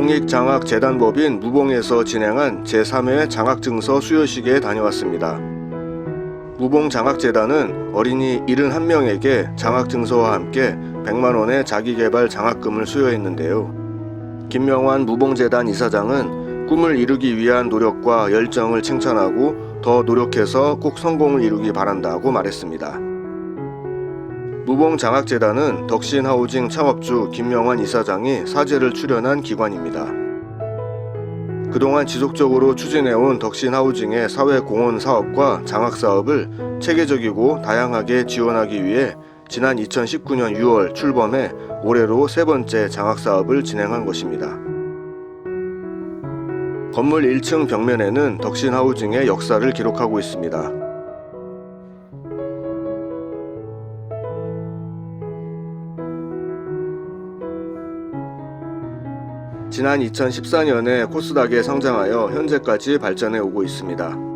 공익장학재단법인 무봉에서 진행한 제3회 장학증서 수여식에 다녀왔습니다. 무봉장학재단은 어린이 71명에게 장학증서와 함께 100만 원의 자기개발 장학금을 수여했는데요. 김명환 무봉재단 이사장은 꿈을 이루기 위한 노력과 열정을 칭찬하고 더 노력해서 꼭 성공을 이루기 바란다고 말했습니다. 무봉장학재단은 덕신하우징 창업주 김명환 이사장이 사제를 출연한 기관입니다. 그동안 지속적으로 추진해온 덕신하우징의 사회공헌 사업과 장학 사업을 체계적이고 다양하게 지원하기 위해 지난 2019년 6월 출범해 올해로 세 번째 장학 사업을 진행한 것입니다. 건물 1층 벽면에는 덕신하우징의 역사를 기록하고 있습니다. 지난 2014년에 코스닥에 상장하여 현재까지 발전해 오고 있습니다.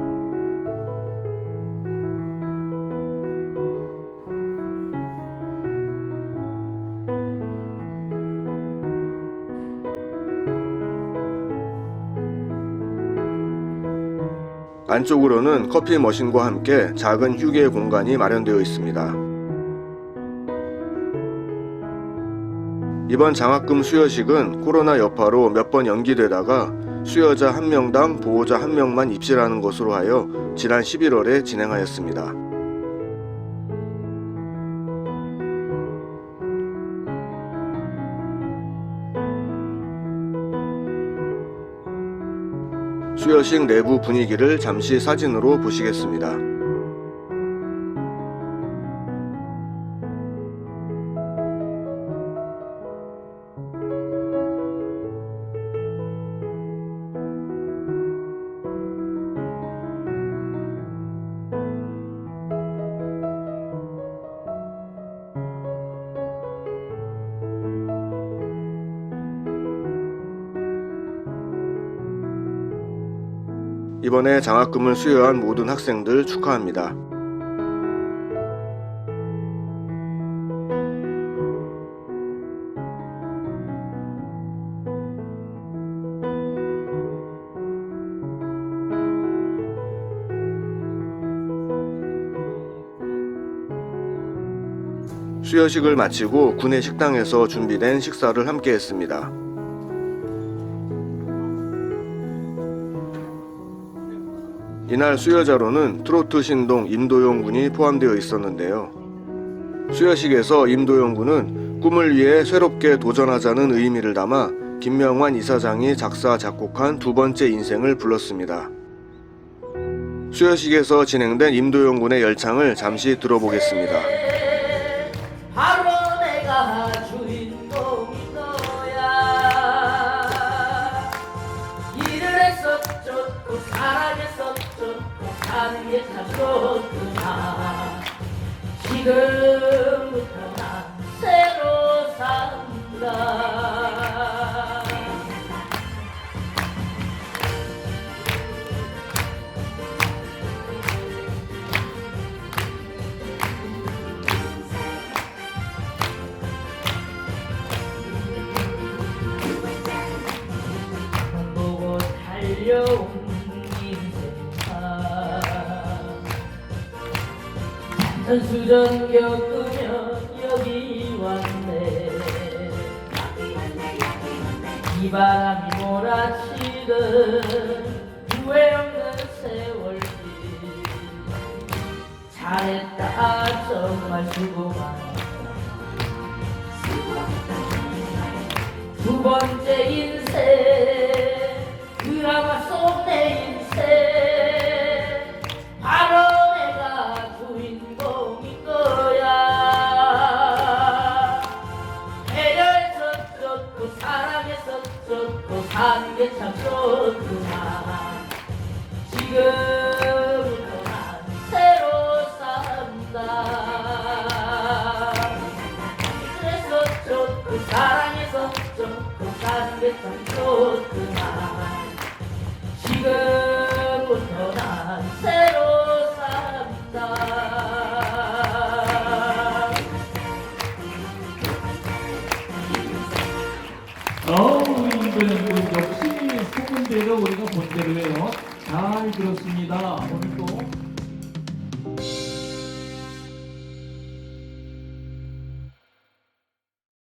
안쪽으로는 커피 머신과 함께 작은 휴게 공간이 마련되어 있습니다. 이번 장학금 수여식은 코로나 여파로 몇 번 연기되다가 수여자 한 명당 보호자 한 명만 입실하는 것으로 하여 지난 11월에 진행하였습니다. 수여식 내부 분위기를 잠시 사진으로 보시겠습니다. 이번에 장학금을 수여한 모든 학생들 축하합니다. 수여식을 마치고 군내 식당에서 준비된 식사를 함께 했습니다. 이날 수여자로는 트로트 신동 임도영 군이 포함되어 있었는데요. 수여식에서 임도영 군은 꿈을 위해 새롭게 도전하자는 의미를 담아 김명환 이사장이 작사 작곡한 두 번째 인생을 불렀습니다. 수여식에서 진행된 임도영 군의 열창을 잠시 들어보겠습니다. 게참 좋구나 지금부터 난 새로 산다 선수전 겪으며 여기 왔네. 이 바람이 몰아치는 후회 없는 세월길. 잘했다. 정말 수고 많았다. 두 번째 인생 드라마 속 내 인생 사는 게 참 좋구나 지금부터 난 새로 산다. 그랬었죠 그 사랑했었죠 그 사는 게 참 좋구나 지금 본대로 해요. 잘 들었습니다. 오늘도